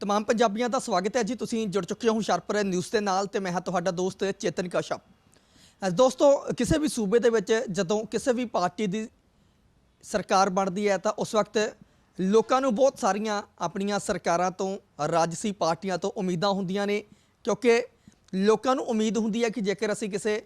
ਤਮਾਮ ਪੰਜਾਬੀਆਂ ਦਾ ਸਵਾਗਤ ਹੈ ਜੀ ਤੁਸੀਂ ਜੁੜ ਚੁੱਕੇ ਹੋ ਹੁਸ਼ਿਆਰਪੁਰ ਨਿਊਜ਼ ਦੇ ਨਾਲ ਤੇ ਮੈਂ ਹਾਂ ਤੁਹਾਡਾ ਦੋਸਤ ਚੇਤਨ ਕਸ਼ਪ ਦੋਸਤੋ ਕਿਸੇ ਵੀ ਸੂਬੇ ਦੇ ਵਿੱਚ ਜਦੋਂ ਕਿਸੇ ਵੀ ਪਾਰਟੀ ਦੀ ਸਰਕਾਰ ਬਣਦੀ ਹੈ ਤਾਂ ਉਸ ਵਕਤ ਲੋਕਾਂ ਨੂੰ ਬਹੁਤ ਸਾਰੀਆਂ ਆਪਣੀਆਂ ਸਰਕਾਰਾਂ ਤੋਂ ਰਾਜਸੀ ਪਾਰਟੀਆਂ ਤੋਂ ਉਮੀਦਾਂ ਹੁੰਦੀਆਂ ਨੇ ਕਿਉਂਕਿ ਲੋਕਾਂ ਨੂੰ ਉਮੀਦ ਹੁੰਦੀ ਹੈ ਕਿ ਜੇਕਰ ਅਸੀਂ ਕਿਸੇ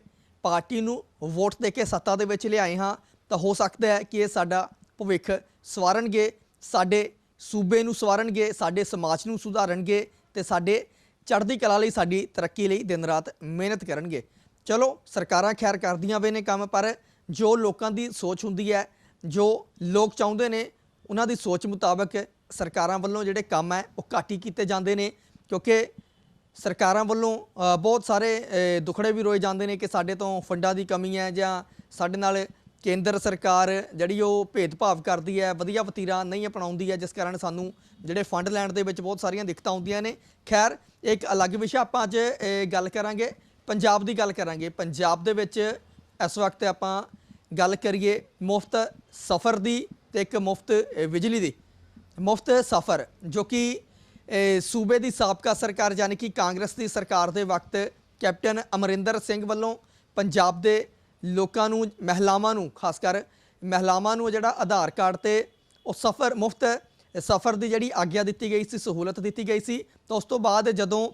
ਪਾਰਟੀ ਨੂੰ ਵੋਟ ਦੇ ਕੇ ਸੱਤਾ ਦੇ ਵਿੱਚ ਲਿਆਏ ਹਾਂ ਤਾਂ ਹੋ ਸਕਦਾ ਹੈ ਕਿ ਇਹ ਸਾਡਾ ਭਵਿੱਖ ਸਵਾਰਨਗੇ ਸਾਡੇ ਸੂਬੇ ਨੂੰ ਸਵਾਰਨਗੇ ਸਾਡੇ ਸਮਾਜ ਨੂੰ ਸੁਧਾਰਨਗੇ ਤੇ ਸਾਡੇ ਚੜ੍ਹਦੀ ਕਲਾ ਲਈ ਸਾਡੀ ਤਰੱਕੀ ਲਈ ਦਿਨ ਰਾਤ ਮਿਹਨਤ ਕਰਨਗੇ। ਚਲੋ ਸਰਕਾਰਾਂ ਖੈਰ ਕਰਦੀਆਂ ਵੇ ਨੇ ਕੰਮ ਪਰ ਜੋ ਲੋਕਾਂ ਦੀ ਸੋਚ ਹੁੰਦੀ ਹੈ ਜੋ ਲੋਕ ਚਾਹੁੰਦੇ ਨੇ ਉਹਨਾਂ ਦੀ ਸੋਚ ਮੁਤਾਬਕ ਸਰਕਾਰਾਂ ਵੱਲੋਂ ਜਿਹੜੇ ਕੰਮ ਹੈ ਉਹ ਘੱਟ ਹੀ ਕੀਤੇ ਜਾਂਦੇ ਨੇ ਕਿਉਂਕਿ ਸਰਕਾਰਾਂ ਵੱਲੋਂ ਬਹੁਤ ਸਾਰੇ ਅ, ਦੁਖੜੇ ਵੀ ਰੋਏ ਜਾਂਦੇ ਨੇ ਕਿ ਸਾਡੇ ਤੋਂ ਫੰਡਾਂ ਦੀ ਕਮੀ ਹੈ ਜਾਂ ਸਾਡੇ ਨਾਲ ਕੇਂਦਰ ਸਰਕਾਰ ਜਿਹੜੀ ਉਹ ਭੇਦਭਾਵ ਕਰਦੀ ਹੈ, ਵਧੀਆ ਵਤੀਰਾ ਨਹੀਂ ਅਪਣਾਉਂਦੀ ਹੈ, ਜਿਸ ਕਾਰਨ ਸਾਨੂੰ ਜਿਹੜੇ ਫੰਡ ਲੈਣ ਦੇ ਵਿੱਚ ਬਹੁਤ ਸਾਰੀਆਂ ਦਿੱਕਤਾਂ ਆਉਂਦੀਆਂ ਨੇ। ਖੈਰ, ਇੱਕ ਅਲੱਗ ਵਿਸ਼ਾ ਆਪਾਂ ਅੱਜ ਗੱਲ ਕਰਾਂਗੇ, ਪੰਜਾਬ ਦੀ ਗੱਲ ਕਰਾਂਗੇ। ਪੰਜਾਬ ਦੇ ਵਿੱਚ ਇਸ ਵਕਤ ਆਪਾਂ ਗੱਲ ਕਰੀਏ ਮੁਫਤ ਸਫ਼ਰ ਦੀ ਤੇ ਇੱਕ ਮੁਫਤ ਬਿਜਲੀ ਦੀ। ਮੁਫਤ ਸਫ਼ਰ, ਜੋ ਕਿ ਸੂਬੇ ਦੀ ਸਾਬਕਾ ਸਰਕਾਰ, ਯਾਨੀ ਕਿ ਕਾਂਗਰਸ ਦੀ ਸਰਕਾਰ ਦੇ ਵਕਤ ਕੈਪਟਨ ਅਮਰਿੰਦਰ ਸਿੰਘ ਵੱਲੋਂ ਪੰਜਾਬ ਦੇ ਲੋਕਾਂ ਨੂੰ, ਮਹਿਲਾਵਾਂ ਨੂੰ, ਖਾਸ ਕਰ ਮਹਿਲਾਵਾਂ ਨੂੰ ਜਿਹੜਾ ਆਧਾਰ ਕਾਰਡ ਤੇ ਉਹ ਸਫ਼ਰ ਮੁਫਤ ਸਫ਼ਰ ਦੀ ਜਿਹੜੀ ਆਗਿਆ ਦਿੱਤੀ ਗਈ ਸੀ, ਸਹੂਲਤ ਦਿੱਤੀ ਗਈ ਸੀ, ਤਾਂ ਉਸ ਤੋਂ ਬਾਅਦ ਜਦੋਂ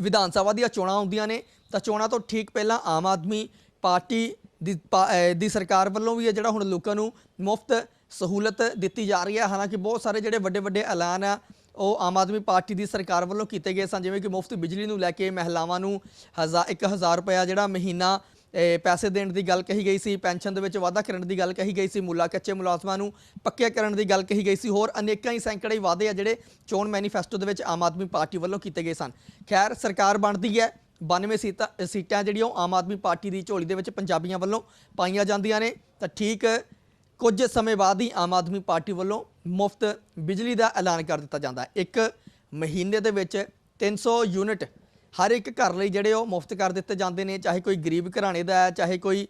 ਵਿਧਾਨ ਸਭਾ ਦੀਆਂ ਚੋਣਾਂ ਆਉਂਦੀਆਂ ਨੇ, ਤਾਂ ਚੋਣਾਂ ਤੋਂ ਠੀਕ ਪਹਿਲਾਂ ਆਮ ਆਦਮੀ ਪਾਰਟੀ ਦੀ ਪਾ- ਦੀ ਸਰਕਾਰ ਵੱਲੋਂ ਵੀ ਇਹ ਜਿਹੜਾ ਹੁਣ ਲੋਕਾਂ ਨੂੰ ਮੁਫਤ ਸਹੂਲਤ ਦਿੱਤੀ ਜਾ ਰਹੀ ਹੈ। ਹਾਲਾਂਕਿ ਬਹੁਤ ਸਾਰੇ ਜਿਹੜੇ ਵੱਡੇ ਵੱਡੇ ਐਲਾਨ ਆ, ਉਹ ਆਮ ਆਦਮੀ ਪਾਰਟੀ ਦੀ ਸਰਕਾਰ ਵੱਲੋਂ ਕੀਤੇ ਗਏ ਸਨ, ਜਿਵੇਂ ਕਿ ਮੁਫਤ ਬਿਜਲੀ ਨੂੰ ਲੈ ਕੇ ਮਹਿਲਾਵਾਂ ਨੂੰ ਹਜ਼ਾਰ 1000 ਰੁਪਇਆ ਜਿਹੜਾ ਮਹੀਨਾ ਪੈਸੇ ਦੇਣ ਦੀ ਗੱਲ ਕਹੀ ਗਈ ਸੀ, ਪੈਨਸ਼ਨ ਦੇ ਵਿੱਚ ਵਾਧਾ ਕਰਨ ਦੀ ਗੱਲ ਕਹੀ ਗਈ ਸੀ, ਮੁੱਲਾ ਕੱਚੇ ਮੁਲਾਜ਼ਮਾਂ ਨੂੰ ਪੱਕੇ ਕਰਨ ਦੀ ਗੱਲ ਕਹੀ ਗਈ ਸੀ, ਹੋਰ ਅਨੇਕਾਂ ਹੀ ਸੈਂਕੜੇ ਹੀ ਵਾਅਦੇ ਆ ਜਿਹੜੇ ਚੋਣ ਮੈਨੀਫੈਸਟੋ ਦੇ ਵਿੱਚ ਆਮ ਆਦਮੀ ਪਾਰਟੀ ਵੱਲੋਂ ਕੀਤੇ ਗਏ ਸਨ। ਖੈਰ, ਸਰਕਾਰ ਬਣਦੀ ਹੈ 92 ਸੀਟਾਂ ਸੀਟਾਂ ਜਿਹੜੀਆਂ ਉਹ ਆਮ ਆਦਮੀ ਪਾਰਟੀ ਦੀ ਝੋਲੀ ਦੇ ਵਿੱਚ ਪੰਜਾਬੀਆਂ ਵੱਲੋਂ ਪਾਈਆਂ ਜਾਂਦੀਆਂ ਨੇ। ਤਾਂ ਠੀਕ ਕੁਝ ਸਮੇਂ ਬਾਅਦ ਹੀ ਆਮ ਆਦਮੀ ਪਾਰਟੀ ਵੱਲੋਂ ਮੁਫਤ ਬਿਜਲੀ ਦਾ ਐਲਾਨ ਕਰ ਦਿੱਤਾ ਜਾਂਦਾ ਹੈ। ਇੱਕ ਮਹੀਨੇ ਦੇ ਵਿੱਚ 300 ਯੂਨਿਟ ਹਰ ਇੱਕ ਘਰ ਲਈ ਜਿਹੜੇ ਉਹ ਮੁਫਤ ਕਰ ਦਿੱਤੇ ਜਾਂਦੇ ਨੇ, ਚਾਹੇ ਕੋਈ ਗਰੀਬ ਘਰਾਣੇ ਦਾ ਹੈ, ਚਾਹੇ ਕੋਈ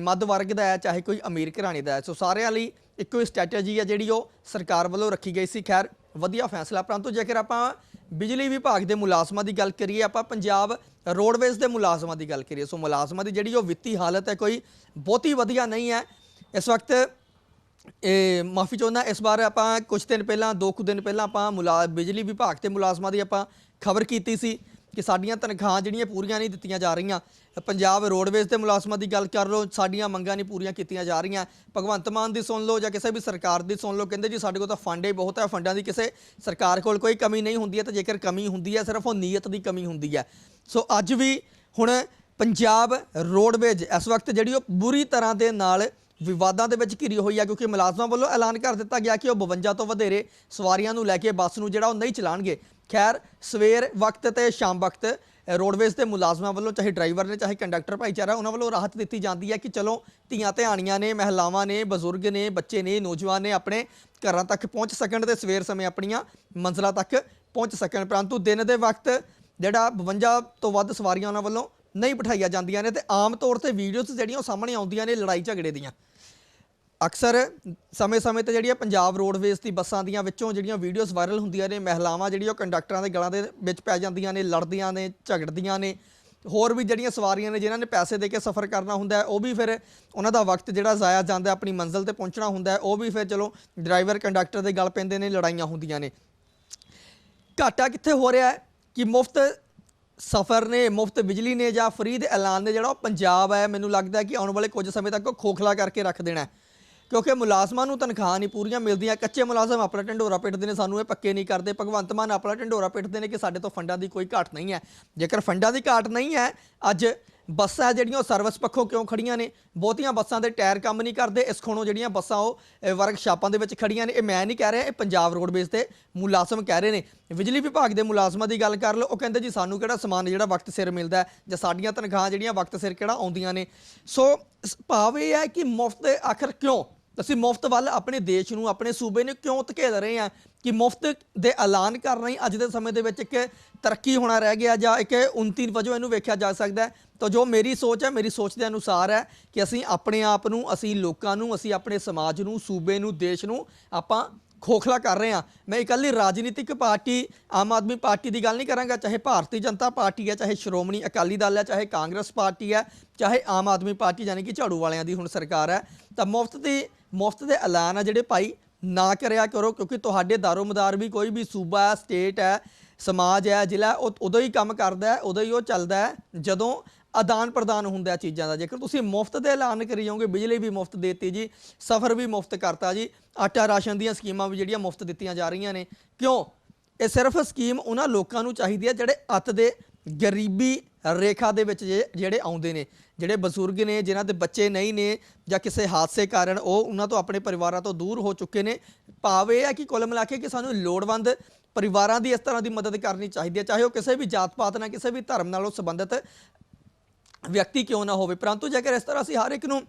ਮੱਧ ਵਰਗ ਦਾ ਹੈ, ਚਾਹੇ ਕੋਈ ਅਮੀਰ ਘਰਾਣੇ ਦਾ ਹੈ। ਸੋ ਸਾਰਿਆਂ ਲਈ ਇੱਕੋ ਹੀ ਸਟ੍ਰੈਟਜੀ ਹੈ ਜਿਹੜੀ ਉਹ ਸਰਕਾਰ ਵੱਲੋਂ ਰੱਖੀ ਗਈ ਸੀ। ਖੈਰ, ਵਧੀਆ ਫੈਸਲਾ, ਪਰੰਤੂ ਜੇਕਰ ਆਪਾਂ ਬਿਜਲੀ ਵਿਭਾਗ ਦੇ ਮੁਲਾਜ਼ਮਾਂ ਦੀ ਗੱਲ ਕਰੀਏ, ਆਪਾਂ ਪੰਜਾਬ ਰੋਡਵੇਜ਼ ਦੇ ਮੁਲਾਜ਼ਮਾਂ ਦੀ ਗੱਲ ਕਰੀਏ, ਸੋ ਮੁਲਾਜ਼ਮਾਂ ਦੀ ਜਿਹੜੀ ਉਹ ਵਿੱਤੀ ਹਾਲਤ ਹੈ, ਕੋਈ ਬਹੁਤੀ ਵਧੀਆ ਨਹੀਂ ਹੈ। ਇਸ ਵਕਤ ਇਹ ਮਾਫੀ ਚਾਹੁੰਦਾ, ਇਸ ਵਾਰ ਆਪਾਂ ਕੁਝ ਦਿਨ ਪਹਿਲਾਂ, ਦੋ ਕੁ ਦਿਨ ਪਹਿਲਾਂ ਆਪਾਂ ਮੁਲਾ, ਬਿਜਲੀ ਵਿਭਾਗ ਤੇ ਮੁਲਾਜ਼ਮਾਂ ਦੀ ਆਪਾਂ ਖਬਰ ਕੀਤੀ ਸੀ। ਕਿ ਸਾਡੀਆਂ ਤਨਖਾਹਾਂ ਜਿਹੜੀਆਂ ਪੂਰੀਆਂ ਨਹੀਂ ਦਿੱਤੀਆਂ ਜਾ ਰਹੀਆਂ। ਪੰਜਾਬ ਰੋਡਵੇਜ਼ ਦੇ ਮੁਲਾਜ਼ਮਾਂ ਦੀ ਗੱਲ ਕਰ ਲਓ, ਸਾਡੀਆਂ ਮੰਗਾਂ ਨਹੀਂ ਪੂਰੀਆਂ ਕੀਤੀਆਂ ਜਾ ਰਹੀਆਂ। ਭਗਵੰਤ ਮਾਨ ਦੀ ਸੁਣ ਲਓ ਜਾਂ ਕਿਸੇ ਵੀ ਸਰਕਾਰ ਦੀ ਸੁਣ ਲਓ, ਕਹਿੰਦੇ ਜੀ ਸਾਡੇ ਕੋਲ ਤਾਂ ਫੰਡ ਹੀ ਬਹੁਤ ਹੈ ਫੰਡਾਂ ਦੀ ਕਿਸੇ ਸਰਕਾਰ ਕੋਲ ਕੋਈ ਕਮੀ ਨਹੀਂ ਹੁੰਦੀ ਹੈ, ਤੇ ਜੇਕਰ ਕਮੀ ਹੁੰਦੀ ਹੈ, ਸਿਰਫ ਉਹ ਨੀਅਤ ਦੀ ਕਮੀ ਹੁੰਦੀ ਹੈ। ਸੋ ਅੱਜ ਵੀ ਹੁਣ ਪੰਜਾਬ ਰੋਡਵੇਜ਼ ਇਸ ਵਕਤ ਜਿਹੜੀ ਉਹ ਬੁਰੀ ਤਰ੍ਹਾਂ ਦੇ ਨਾਲ ਵਿਵਾਦਾਂ ਦੇ ਵਿੱਚ ਘਿਰੀ ਹੋਈ ਹੈ, ਕਿਉਂਕਿ ਮੁਲਾਜ਼ਮਾਂ ਵੱਲੋਂ ਐਲਾਨ ਕਰ ਦਿੱਤਾ ਗਿਆ ਕਿ ਉਹ 52 ਤੋਂ ਵਧੇਰੇ ਸਵਾਰੀਆਂ ਨੂੰ ਲੈ ਕੇ ਬੱਸ ਨੂੰ ਜਿਹੜਾ ਉਹ ਨਹੀਂ ਚਲਾਣਗੇ। ਖੈਰ, ਸਵੇਰ ਵਕਤ ਤੇ ਸ਼ਾਮ ਵਕਤ ਰੋਡਵੇਜ਼ ਦੇ ਮੁਲਾਜ਼ਮਾਂ ਵੱਲੋਂ, ਚਾਹੇ ਡਰਾਈਵਰ ਨੇ, ਚਾਹੇ ਕੰਡਕਟਰ ਭਾਈਚਾਰਾ, ਉਹਨਾਂ ਵੱਲੋਂ ਰਾਹਤ ਦਿੱਤੀ ਜਾਂਦੀ ਹੈ ਕਿ ਚਲੋ, ਧੀਆਂ ਧਿਆਣੀਆਂ ਨੇ, ਮਹਿਲਾਵਾਂ ਨੇ, ਬਜ਼ੁਰਗ ਨੇ, ਬੱਚੇ ਨੇ, ਨੌਜਵਾਨ ਨੇ ਆਪਣੇ ਘਰਾਂ ਤੱਕ ਪਹੁੰਚ ਸਕਣ ਤੇ ਸਵੇਰ ਸਮੇਂ ਆਪਣੀਆਂ ਮੰਜ਼ਲਾਂ ਤੱਕ ਪਹੁੰਚ ਸਕਣ। ਪਰੰਤੂ ਦਿਨ ਦੇ ਵਕਤ ਜਿਹੜਾ 52 ਤੋਂ ਵੱਧ ਸਵਾਰੀਆਂ ਉਹਨਾਂ ਵੱਲੋਂ ਨਹੀਂ ਬਿਠਾਈਆਂ ਜਾਂਦੀਆਂ ਨੇ ਤੇ ਆਮ ਤੌਰ ਤੇ ਵੀਡੀਓਜ਼ ਜਿਹੜੀਆਂ ਉਹ ਸਾਹਮਣੇ ਆਉਂਦੀਆਂ ਨੇ ਲੜਾਈ ਝਗੜੇ ਦੀਆਂ। ਅਕਸਰ ਸਮੇਂ-ਸਮੇਂ ਤੇ ਜਿਹੜੀਆਂ ਪੰਜਾਬ ਰੋਡਵੇਜ਼ ਦੀ ਬੱਸਾਂ ਦੀਆਂ ਵਿੱਚੋਂ ਜਿਹੜੀਆਂ ਵੀਡੀਓਜ਼ ਵਾਇਰਲ ਹੁੰਦੀਆਂ ਨੇ, ਮਹਿਲਾਵਾਂ ਜਿਹੜੀਆਂ ਉਹ ਕੰਡਕਟਰਾਂ ਦੇ ਗਲਾਂ ਦੇ ਵਿੱਚ ਪੈ ਜਾਂਦੀਆਂ ਨੇ, ਲੜਦੀਆਂ ਨੇ, ਝਗੜਦੀਆਂ ਨੇ। ਹੋਰ ਵੀ ਜਿਹੜੀਆਂ ਸਵਾਰੀਆਂ ਨੇ, ਜਿਨ੍ਹਾਂ ਨੇ ਪੈਸੇ ਦੇ ਕੇ ਸਫ਼ਰ ਕਰਨਾ ਹੁੰਦਾ ਹੈ, ਉਹ ਵੀ ਫਿਰ ਉਹਨਾਂ ਦਾ ਵਕਤ ਜਿਹੜਾ ਜ਼ਾਇਆ ਜਾਂਦਾ ਆਪਣੀ ਮੰਜ਼ਿਲ ਤੇ ਪਹੁੰਚਣਾ ਹੁੰਦਾ ਉਹ ਵੀ ਫਿਰ ਚਲੋ ਡਰਾਈਵਰ ਕੰਡਕਟਰ ਦੇ ਗਲ ਪੈਂਦੇ ਨੇ, ਲੜਾਈਆਂ ਹੁੰਦੀਆਂ ਨੇ। ਘਾਟਾ ਕਿੱਥੇ ਹੋ ਰਿਹਾ ਹੈ? ਕਿ ਮੁਫਤ ਸਫ਼ਰ ਨੇ, ਮੁਫਤ ਬਿਜਲੀ ਨੇ ਜਾਂ ਫਰੀ ਦੇ ਐਲਾਨ ਨੇ, ਜਿਹੜਾ ਉਹ ਪੰਜਾਬ ਹੈ, ਮੈਨੂੰ ਲੱਗਦਾ ਕਿ ਆਉਣ ਵਾਲੇ ਕੁਝ ਸਮੇਂ ਤੱਕ ਉਹ ਖੋਖਲਾ ਕਰਕੇ ਰੱਖ ਦੇਣਾ ਕਿਉਂਕਿ ਮੁਲਾਜ਼ਮਾਂ ਨੂੰ ਤਨਖਾਹ ਨਹੀਂ ਪੂਰੀਆਂ ਮਿਲਦੀਆਂ। ਕੱਚੇ ਮੁਲਾਜ਼ਮ ਆਪਣਾ ਢੰਡੋਰਾ ਪਿੱਟਦੇ ਨੇ, ਸਾਨੂੰ ਇਹ ਪੱਕੇ ਨਹੀਂ ਕਰਦੇ। ਭਗਵੰਤ ਮਾਨ ਆਪਣਾ ਢੰਡੋਰਾ ਪਿੱਟਦੇ ਨੇ ਕਿ ਸਾਡੇ ਤੋਂ ਫੰਡਾਂ ਦੀ ਕੋਈ ਘਾਟ ਨਹੀਂ ਹੈ। ਜੇਕਰ ਫੰਡਾਂ ਦੀ ਘਾਟ ਨਹੀਂ ਹੈ, ਅੱਜ ਬੱਸਾਂ ਜਿਹੜੀਆਂ ਉਹ ਸਰਵਿਸ ਪੱਖੋਂ ਕਿਉਂ ਖੜੀਆਂ ਨੇ? ਬਹੁਤੀਆਂ ਬੱਸਾਂ ਦੇ ਟਾਇਰ ਕੰਮ ਨਹੀਂ ਕਰਦੇ, ਇਸ ਖੋਣੋਂ ਜਿਹੜੀਆਂ ਬੱਸਾਂ ਉਹ ਵਰਕਸ਼ਾਪਾਂ ਦੇ ਵਿੱਚ ਖੜੀਆਂ ਨੇ। ਇਹ ਮੈਂ ਨਹੀਂ ਕਹਿ ਰਿਹਾ, ਇਹ ਪੰਜਾਬ ਰੋਡਵੇਜ਼ ਤੇ ਮੁਲਾਜ਼ਮ ਕਹਿ ਰਹੇ ਨੇ। ਬਿਜਲੀ ਵਿਭਾਗ ਦੇ ਮੁਲਾਜ਼ਮਾਂ ਦੀ ਗੱਲ ਕਰ ਲਓ, ਉਹ ਕਹਿੰਦੇ ਜੀ ਸਾਨੂੰ ਕਿਹੜਾ ਸਮਾਨ ਜਿਹੜਾ ਵਕਤ ਸਿਰ ਮਿਲਦਾ ਜਾਂ ਸਾਡੀਆਂ ਤਨਖਾਹਾਂ ਜਿਹੜੀਆਂ ਵਕਤ ਸਿਰ ਕਿਹੜਾ ਆਉਂਦੀਆਂ ਨੇ। ਸੋ ਭਾਵ ਇਹ ਹੈ ਕਿ ਮੁਫਤ ਆਖਰ ਕਿਉਂ? ਅਸੀਂ ਮੁਫਤ ਵੱਲ ਆਪਣੇ ਦੇਸ਼ ਨੂੰ, ਆਪਣੇ ਸੂਬੇ ਨੂੰ ਕਿਉਂ ਧਕੇਲ ਰਹੇ ਹਾਂ? ਕਿ ਮੁਫਤ ਦੇ ਐਲਾਨ ਕਰ ਰਹੇ। ਅੱਜ ਦੇ ਸਮੇਂ ਦੇ ਵਿੱਚ ਇੱਕ ਤਰੱਕੀ ਹੋਣਾ ਰਹਿ ਗਿਆ ਜਾਂ ਇੱਕ ਉਨਤੀ ਵਜੋਂ ਇਹਨੂੰ ਵੇਖਿਆ ਜਾ ਸਕਦਾ ਹੈ। ਤਾਂ ਜੋ ਮੇਰੀ ਸੋਚ ਹੈ, ਮੇਰੀ ਸੋਚ ਦੇ ਅਨੁਸਾਰ ਹੈ ਕਿ ਅਸੀਂ ਆਪਣੇ ਆਪ ਨੂੰ, ਅਸੀਂ ਲੋਕਾਂ ਨੂੰ, ਅਸੀਂ ਆਪਣੇ ਸਮਾਜ ਨੂੰ, ਸੂਬੇ ਨੂੰ, ਦੇਸ਼ ਨੂੰ ਆਪਾਂ ਖੋਖਲਾ ਕਰ ਰਹੇ ਆ ਮੈਂ ਇਕੱਲੀ ਰਾਜਨੀਤਿਕ ਪਾਰਟੀ, ਆਮ ਆਦਮੀ ਪਾਰਟੀ ਦੀ ਗੱਲ ਨਹੀਂ ਕਰਾਂਗਾ। ਚਾਹੇ ਭਾਰਤੀ ਜਨਤਾ ਪਾਰਟੀ ਹੈ, ਚਾਹੇ ਸ਼੍ਰੋਮਣੀ ਅਕਾਲੀ ਦਲ ਹੈ, ਚਾਹੇ ਕਾਂਗਰਸ ਪਾਰਟੀ ਹੈ, ਚਾਹੇ ਆਮ ਆਦਮੀ ਪਾਰਟੀ, ਯਾਨੀ ਕਿ ਝਾੜੂ ਵਾਲਿਆਂ ਦੀ ਹੁਣ ਸਰਕਾਰ ਹੈ। ਤਾਂ ਮੁਫਤ ਦੀ, ਮੁਫਤ ਦੇ ਐਲਾਨ ਆ ਜਿਹੜੇ ਭਾਈ ਨਾ ਕਰਿਆ ਕਰੋ, ਕਿਉਂਕਿ ਤੁਹਾਡੇ ਦਾਰੋਮਦਾਰ ਵੀ ਕੋਈ ਵੀ ਸੂਬਾ ਹੈ ਸਟੇਟ ਹੈ, ਸਮਾਜ ਹੈ, ਜ਼ਿਲ੍ਹਾ ਉਹ ਉਦੋਂ ਹੀ ਕੰਮ ਕਰਦਾ ਹੈ, ਉਦੋਂ ਹੀ ਉਹ ਚੱਲਦਾ ਹੈ, ਜਦੋਂ ਆਦਾਨ ਪ੍ਰਦਾਨ ਹੁੰਦਾ ਹੈ ਚੀਜ਼ਾਂ ਦਾ। ਜੇਕਰ ਤੁਸੀਂ ਮੁਫਤ ਦੇ ਐਲਾਨ ਕਰੀ ਜਾਓਗੇ, ਬਿਜਲੀ ਵੀ ਮੁਫਤ ਦਿੱਤੀ ਜੀ, ਸਫਰ ਵੀ ਮੁਫਤ ਕਰਤਾ ਜੀ, ਆਟਾ ਰਾਸ਼ਨ ਦੀਆਂ ਸਕੀਮਾਂ ਵੀ ਜਿਹੜੀਆਂ ਮੁਫਤ ਦਿੱਤੀਆਂ ਜਾ ਰਹੀਆਂ ਨੇ, ਕਿਉਂ? ਇਹ ਸਿਰਫ ਸਕੀਮ ਉਹਨਾਂ ਲੋਕਾਂ ਨੂੰ ਚਾਹੀਦੀ ਹੈ ਜਿਹੜੇ ਅੱਤ ਦੇ ਗਰੀਬੀ ਰੇਖਾ ਦੇ ਵਿੱਚ ਜੇ- ਜਿਹੜੇ ਆਉਂਦੇ ਨੇ, ਜਿਹੜੇ ਬਜ਼ੁਰਗ ਨੇ, ਜਿਨ੍ਹਾਂ ਦੇ ਬੱਚੇ ਨਹੀਂ ਨੇ ਜਾਂ ਕਿਸੇ ਹਾਦਸੇ ਕਾਰਨ ਉਹ ਉਹਨਾਂ ਤੋਂ ਆਪਣੇ ਪਰਿਵਾਰਾਂ ਤੋਂ ਦੂਰ ਹੋ ਚੁੱਕੇ ਨੇ, ਭਾਵ ਇਹ ਹੈ ਕਿ ਕੁੱਲ ਮਿਲਾ ਕੇ ਕਿ ਸਾਨੂੰ ਲੋੜਵੰਦ ਪਰਿਵਾਰਾਂ ਦੀ ਇਸ ਤਰ੍ਹਾਂ ਦੀ ਮਦਦ ਕਰਨੀ ਚਾਹੀਦੀ ਹੈ, ਚਾਹੇ ਉਹ ਕਿਸੇ ਵੀ ਜਾਤ ਪਾਤ ਨਾਲ, ਕਿਸੇ ਵੀ ਧਰਮ ਨਾਲ ਸੰਬੰਧਿਤ ਵਿਅਕਤੀ ਕਿਉਂ ਨਾ ਹੋਵੇ। ਪਰੰਤੂ ਜੇਕਰ ਇਸ ਤਰ੍ਹਾਂ ਅਸੀਂ ਹਰ ਇੱਕ ਨੂੰ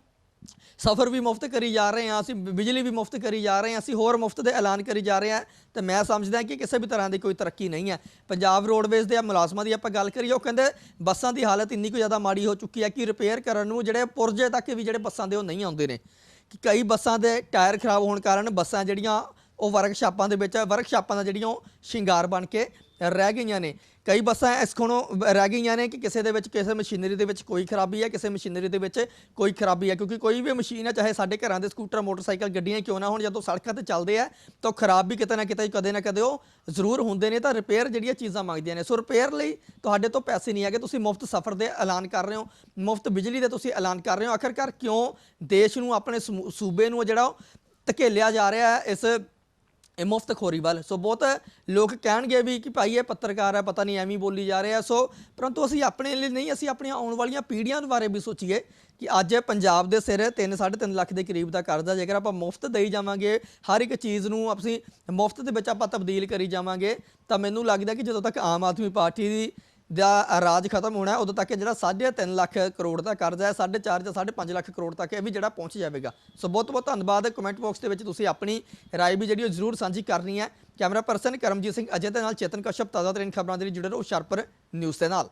ਸਫ਼ਰ ਵੀ ਮੁਫਤ ਕਰੀ ਜਾ ਰਹੇ ਹਾਂ, ਅਸੀਂ ਬਿਜਲੀ ਵੀ ਮੁਫਤ ਕਰੀ ਜਾ ਰਹੇ ਹਾਂ, ਅਸੀਂ ਹੋਰ ਮੁਫਤ ਦੇ ਐਲਾਨ ਕਰੀ ਜਾ ਰਹੇ ਹਾਂ, ਤੇ ਮੈਂ ਸਮਝਦਾ ਕਿ ਕਿਸੇ ਵੀ ਤਰ੍ਹਾਂ ਦੀ ਕੋਈ ਤਰੱਕੀ ਨਹੀਂ ਹੈ। ਪੰਜਾਬ ਰੋਡਵੇਜ਼ ਦੇ ਮੁਲਾਜ਼ਮਾਂ ਦੀ ਆਪਾਂ ਗੱਲ ਕਰੀਏ, ਉਹ ਕਹਿੰਦੇ ਬੱਸਾਂ ਦੀ ਹਾਲਤ ਇੰਨੀ ਕੁ ਜ਼ਿਆਦਾ ਮਾੜੀ ਹੋ ਚੁੱਕੀ ਹੈ ਕਿ ਰਿਪੇਅਰ ਕਰਨ ਨੂੰ ਜਿਹੜੇ ਪੁਰਜੇ ਤੱਕ ਵੀ ਜਿਹੜੇ ਬੱਸਾਂ ਦੇ ਉਹ ਨਹੀਂ ਆਉਂਦੇ ਨੇ। ਕਿ ਕਈ ਬੱਸਾਂ ਦੇ ਟਾਇਰ ਖਰਾਬ ਹੋਣ ਕਾਰਨ ਬੱਸਾਂ ਜਿਹੜੀਆਂ ਉਹ ਵਰਕਸ਼ਾਪਾਂ ਦੇ ਵਿੱਚ ਵਰਕਸ਼ਾਪਾਂ ਦਾ ਜਿਹੜੀਆਂ ਉਹ ਸ਼ਿੰਗਾਰ ਬਣ ਕੇ ਰਹਿ ਗਈਆਂ ਨੇ। ਕਈ ਬੱਸਾਂ ਇਸ ਕੋਲੋਂ ਰਹਿ ਗਈਆਂ ਨੇ ਕਿ ਕਿਸੇ ਦੇ ਵਿੱਚ, ਕਿਸੇ ਮਸ਼ੀਨਰੀ ਦੇ ਵਿੱਚ ਕੋਈ ਖਰਾਬੀ ਹੈ, ਕਿਸੇ ਮਸ਼ੀਨਰੀ ਦੇ ਵਿੱਚ ਕੋਈ ਖਰਾਬੀ ਹੈ। ਕਿਉਂਕਿ ਕੋਈ ਵੀ ਮਸ਼ੀਨ ਹੈ, ਚਾਹੇ ਸਾਡੇ ਘਰਾਂ ਦੇ ਸਕੂਟਰ, ਮੋਟਰਸਾਈਕਲ, ਗੱਡੀਆਂ ਕਿਉਂ ਨਾ ਹੋਣ, ਜਦੋਂ ਸੜਕਾਂ ਤੇ ਚੱਲਦੇ ਆ, ਤਾਂ ਉਹ ਖਰਾਬ ਵੀ ਕਿਤੇ ਨਾ ਕਿਤੇ, ਕਦੇ ਨਾ ਕਦੇ ਉਹ ਜ਼ਰੂਰ ਹੁੰਦੇ ਨੇ। ਤਾਂ ਰਿਪੇਅਰ ਜਿਹੜੀਆਂ ਚੀਜ਼ਾਂ ਮੰਗਦੀਆਂ ਨੇ। ਸੋ ਰਿਪੇਅਰ ਲਈ ਤੁਹਾਡੇ ਤੋਂ ਪੈਸੇ ਨਹੀਂ ਹੈਗੇ। ਤੁਸੀਂ ਮੁਫਤ ਸਫ਼ਰ ਦੇ ਐਲਾਨ ਕਰ ਰਹੇ ਹੋ। ਮੁਫਤ ਬਿਜਲੀ ਦੇ ਤੁਸੀਂ ਐਲਾਨ ਕਰ ਰਹੇ ਹੋ। ਆਖਰਕਾਰ ਕਿਉਂ ਦੇਸ਼ ਨੂੰ, ਆਪਣੇ ਸਮੂ- ਸੂਬੇ ਨੂੰ ਜਿਹੜਾ ਉਹ ਧਕੇਲਿਆ ਜਾ ਰਿਹਾ ਹੈ, ਇਸ ਇਹ ਮੁਫਤ ਖੋਰੀ ਵੱਲ। ਸੋ ਬਹੁਤ ਲੋਕ ਕਹਿਣਗੇ ਵੀ ਕਿ ਭਾਈ ਇਹ ਪੱਤਰਕਾਰ ਹੈ ਪਤਾ ਨਹੀਂ ਐਵੇਂ ਬੋਲੀ ਜਾ ਰਿਹਾ। ਸੋ ਪਰੰਤੂ ਅਸੀਂ ਆਪਣੇ ਲਈ ਨਹੀਂ, ਅਸੀਂ ਆਪਣੀਆਂ ਆਉਣ ਵਾਲੀਆਂ ਪੀੜ੍ਹੀਆਂ ਬਾਰੇ ਵੀ ਸੋਚੀਏ ਕਿ ਅੱਜ ਪੰਜਾਬ ਦੇ ਸਿਰ 3 3.5 ਲੱਖ ਦੇ ਕਰੀਬ ਦਾ ਕਰਜ਼ਾ, ਜੇਕਰ ਆਪਾਂ ਮੁਫਤ ਦੇਈ ਜਾਵਾਂਗੇ, ਹਰ ਇੱਕ ਚੀਜ਼ ਨੂੰ ਅਸੀਂ ਮੁਫਤ ਦੇ ਵਿੱਚ ਆਪਾਂ ਤਬਦੀਲ ਕਰੀ ਜਾਵਾਂਗੇ, ਤਾਂ ਮੈਨੂੰ ਲੱਗਦਾ ਕਿ ਜਦੋਂ ਤੱਕ ਆਮ ਆਦਮੀ ਪਾਰਟੀ ਦੀ ਦਾ ਰਾਜ ਖਤਮ ਹੋਣਾ ਉਦੋਂ ਤੱਕ ਇਹ ਜਿਹੜਾ 3.5 ਲੱਖ ਕਰੋੜ ਦਾ ਕਰਜ਼ਾ ਹੈ 4.5 ਜਾਂ 5.5 ਲੱਖ ਕਰੋੜ ਤੱਕ ਇਹ ਵੀ ਜਿਹੜਾ ਪਹੁੰਚ ਜਾਵੇਗਾ। ਸੋ ਬਹੁਤ ਬਹੁਤ ਧੰਨਵਾਦ ਕਮੈਂਟ ਬਾਕਸ ਦੇ ਵਿੱਚ ਤੁਸੀਂ ਆਪਣੀ ਰਾਏ ਵੀ ਜਿਹੜੀ ਉਹ ਜ਼ਰੂਰ ਸਾਂਝੀ ਕਰਨੀ ਹੈ। ਕੈਮਰਾ ਪਰਸਨ ਕਰਮਜੀਤ ਸਿੰਘ ਅਜੇ ਦੇ ਨਾਲ ਚੇਤਨ ਕਸ਼ਪ ਤਾਜ਼ਾ ਤਰੀਨ ਖਬਰਾਂ ਦੇ ਲਈ ਜੁੜੇ ਰਹੋ ਸ਼ਰਪਰ ਨਿਊਜ਼ ਦੇ ਨਾਲ।